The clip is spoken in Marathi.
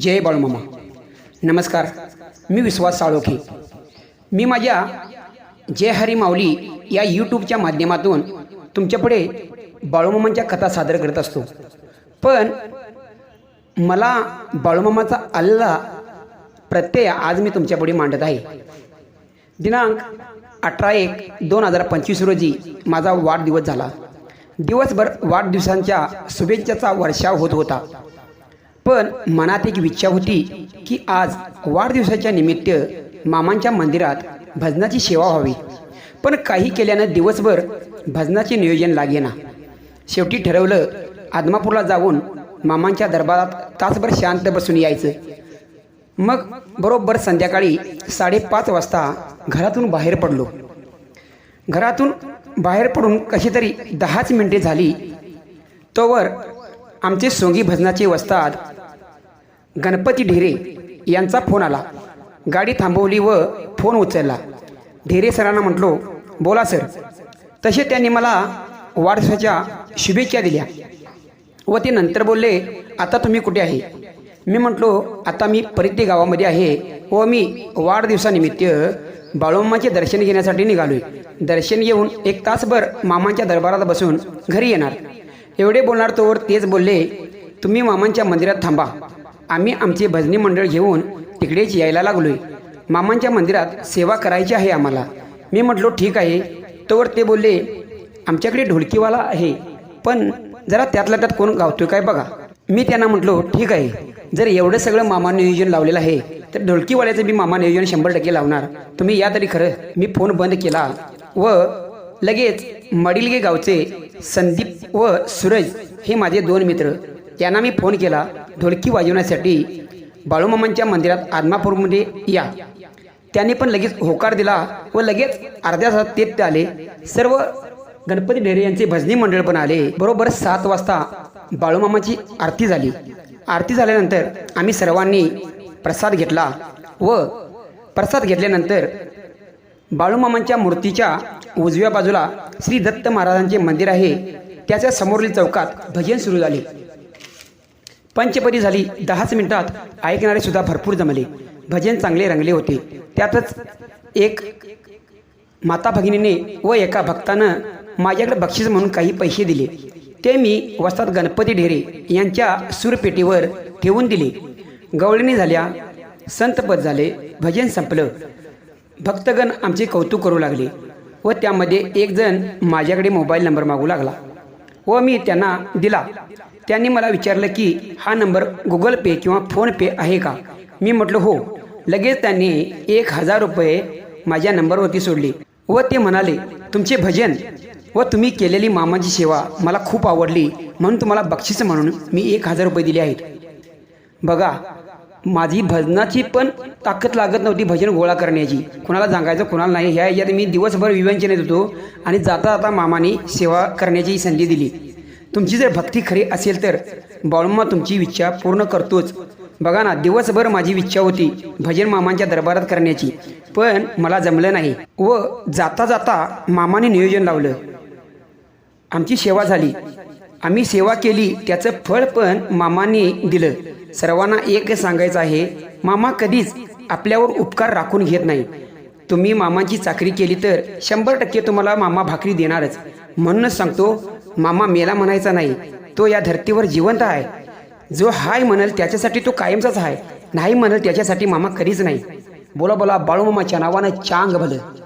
जय बाळूमामा नमस्कार. मी विश्वास साळोखे. मी माझ्या जय हरी माऊली या यूट्यूबच्या माध्यमातून तुमच्यापुढे बाळूमामांच्या कथा सादर करत असतो. पण मला बाळूमामाचा आलेला प्रत्यय आज मी तुमच्यापुढे मांडत आहे. दिनांक अठरा एक दोन हजार पंचवीस रोजी माझा वाढदिवस झाला. दिवसभर वाढदिवसांच्या शुभेच्छाचा वर्षाव होत होता. पण मनात एक इच्छा होती की आज वाढदिवसाच्या निमित्त मामांच्या मंदिरात भजनाची सेवा व्हावी. पण काही केल्यानं दिवसभर भजनाचे नियोजन लागेना. शेवटी ठरवलं आदमापूरला जाऊन मामांच्या दरबारात तासभर शांत बसून यायचं. मग बरोबर संध्याकाळी साडेपाच वाजता घरातून बाहेर पडलो. घरातून बाहेर पडून कशी तरी दहाच मिनिटे झाली. तोवर आमचे सोंगी भजनाचे वस्ताद गणपती ढेरे यांचा फोन आला. गाडी थांबवली व फोन उचलला. ढेरे सरांना म्हटलो बोला सर. तसे त्यांनी मला वाढदिवसाच्या शुभेच्छा दिल्या व ते नंतर बोलले आता तुम्ही कुठे आहे? मी म्हटलो आता मी परिते गावामध्ये आहे व मी वाढदिवसानिमित्त बाळोम्माचे दर्शन घेण्यासाठी निघालोय. दर्शन घेऊन एक तासभर मामांच्या दरबारात बसून घरी येणार. एवढे बोलणार तोवर तेच बोलले तुम्ही मामांच्या मंदिरात थांबा. आम्ही आमचे भजनी मंडळ घेऊन तिकडेच यायला लागलोय. मामांच्या मंदिरात सेवा करायची आहे आम्हाला. मी म्हटलो ठीक आहे. तोवर ते बोलले आमच्याकडे ढोलकीवाला आहे पण जरा त्यातल्या त्यात कोण गावतोय काय बघा. मी त्यांना म्हटलो ठीक आहे. जर एवढं सगळं मामा नियोजन लावलेलं आहे तर ढोलकीवाल्याचं मी मामा नियोजन शंभर टक्के लावणार. तुम्ही या तरी खरं. मी फोन बंद केला व लगेच मडिलगे गावचे संदीप व सूरज हे माझे दोन मित्र. त्यांना मी फोन केला ढोलकी वाजवण्यासाठी. बाळूमामांच्या मंदिरात आदमापूरमध्ये या. त्यांनी पण लगेच होकार दिला व लगेच अर्ध्या तासात ते आले. सर्व गणपती ढेरे यांचे भजनी मंडळ पण आले. बरोबर सात वाजता बाळूमामाची आरती झाली. आरती झाल्यानंतर आम्ही सर्वांनी प्रसाद घेतला व प्रसाद घेतल्यानंतर बाळूमामांच्या मूर्तीच्या उजव्या बाजूला श्री दत्त महाराजांचे मंदिर आहे. त्याच्या समोरील चौकात भजन सुरू झाले. पंचपदी झाली. दहाच मिनिटात ऐकणारे सुद्धा भरपूर जमले. भजन चांगले रंगले होते. त्यातच एक माता भगिनीने व एका भक्तानं माझ्याकडे बक्षीस म्हणून काही पैसे दिले. ते मी वस्तात गणपती ढेरे यांच्या सूरपेटीवर ठेवून दिले. गवळणी झाल्या. संतपद झाले. भजन संपलं. भक्तगण आमचे कौतुक करू लागले व त्यामध्ये एक जण माझ्याकडे मोबाईल नंबर मागू लागला व मी त्यांना दिला. त्यांनी मला विचारलं की हा नंबर गुगल पे किंवा फोनपे आहे का? मी म्हटलं हो. लगेच त्यांनी एक हजार रुपये माझ्या नंबरवरती सोडले व ते म्हणाले तुमचे भजन व तुम्ही केलेली मामाची सेवा मला खूप आवडली. म्हणून तुम्हाला बक्षीस म्हणून मी एक हजार रुपये दिले आहेत. बघा माझी भजनाची पण ताकद लागत नव्हती भजन गोळा करण्याची. कुणाला सांगायचं कुणाला नाही. ह्या याच्यात मी दिवसभर विवंचनेत होतो आणि जाता जाता मामाने सेवा करण्याची संधी दिली. तुमची जर भक्ती खरी असेल तर बाळूमा तुमची इच्छा पूर्ण करतोच. बघा ना दिवसभर माझी इच्छा होती भजन मामांच्या दरबारात करण्याची. पण मला जमलं नाही व जाता जाता मामाने नियोजन लावलं. आमची सेवा झाली. आम्ही सेवा केली त्याचं फळ पण मामाने दिलं. सर्वांना एक सांगायचं आहे मामा कधीच आपल्यावर उपकार राखून घेत नाही. तुम्ही मामाची चाकरी केली तर शंभर टक्के तुम्हाला मामा भाकरी देणारच. म्हणूनच सांगतो मामा मेला म्हणायचा नाही तो या धर्तीवर जिवंत आहे. जो हाय म्हणेल त्याच्यासाठी तो कायमचाच आहे नाही म्हणेल त्याच्यासाठी मामा कधीच नाही. बोला बोला बाळूमामाच्या नावानं चांग भलं.